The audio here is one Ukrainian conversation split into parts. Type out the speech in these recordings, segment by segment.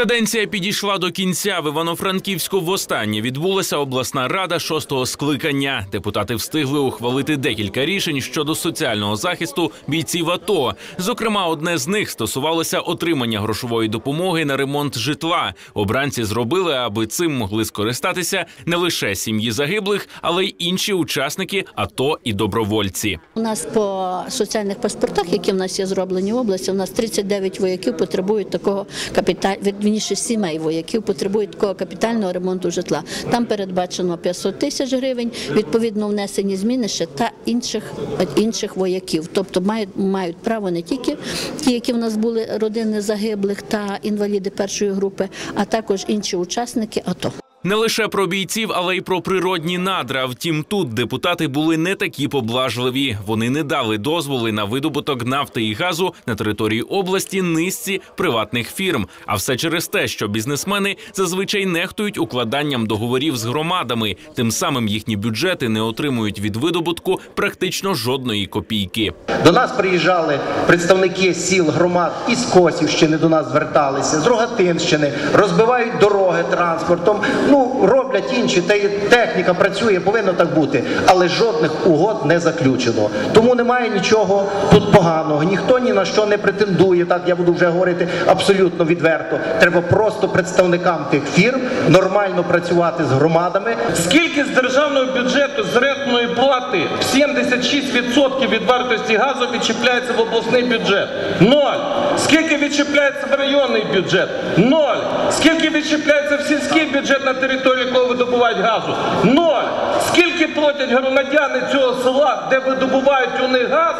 Каденція підійшла до кінця. В Івано-Франківську востаннє відбулася обласна рада шостого скликання. Депутати встигли ухвалити декілька рішень щодо соціального захисту бійців АТО. Зокрема, одне з них стосувалося отримання грошової допомоги на ремонт житла. Обранці зробили, аби цим могли скористатися не лише сім'ї загиблих, але й інші учасники АТО і добровольці. У нас по соціальних паспортах, які в нас є зроблені в області, у нас 39 вояків потребують такого капіталь... вірніше, сімей вояків потребують такого капітального ремонту житла. Там передбачено 500 тисяч гривень. Відповідно, внесені зміни ще та інших інших вояків. Тобто мають мають право не тільки ті, які в нас були родини загиблих та інваліди першої групи, а також інші учасники АТО. Не лише про бійців, але й про природні надра. Втім, тут депутати були не такі поблажливі. Вони не дали дозволи на видобуток нафти і газу на території області низці приватних фірм. А все через те, що бізнесмени зазвичай нехтують укладанням договорів з громадами. Тим самим їхні бюджети не отримують від видобутку практично жодної копійки. До нас приїжджали представники сіл громад із Косівщини до нас зверталися, з Рогатинщини, розбивають дороги транспортом. Ну роблять інші, та техніка працює, повинно так бути, але жодних угод не заключено. Тому немає нічого тут поганого. Ніхто ні на що не претендує. Так я буду вже говорити абсолютно відверто. Треба просто представникам тих фірм нормально працювати з громадами. Скільки з державного бюджету з рентної плати 76% від вартості газу відчіпляється в обласний бюджет? Ноль. Скільки відчіпляється в районний бюджет? Ноль. Скільки відчіпляється в сільський бюджет на території, якого видобувають газу? Ноль. Скільки платять громадяни цього села, де видобувають у них газ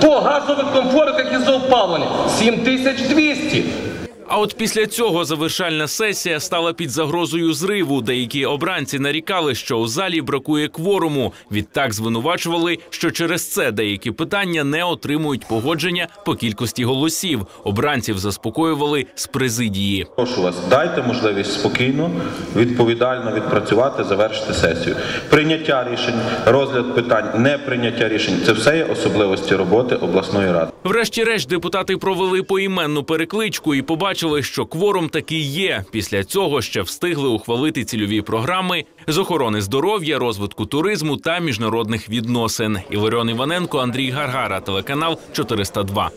по газових комфортах і за опалення? 7200. А от після цього завершальна сесія стала під загрозою зриву. Деякі обранці нарікали, що у залі бракує кворуму. Відтак звинувачували, що через це деякі питання не отримують погодження по кількості голосів. Обранців заспокоювали з президії. Прошу вас, дайте можливість спокійно, відповідально відпрацювати, завершити сесію. Прийняття рішень, розгляд питань, не прийняття рішень це все є особливості роботи обласної ради. Врешті-решт депутати провели поіменну перекличку і побачили, що кворум таки є. Після цього ще встигли ухвалити цільові програми з охорони здоров'я, розвитку туризму та міжнародних відносин. Іларіон Іваненко, Андрій Гаргара, телеканал 402.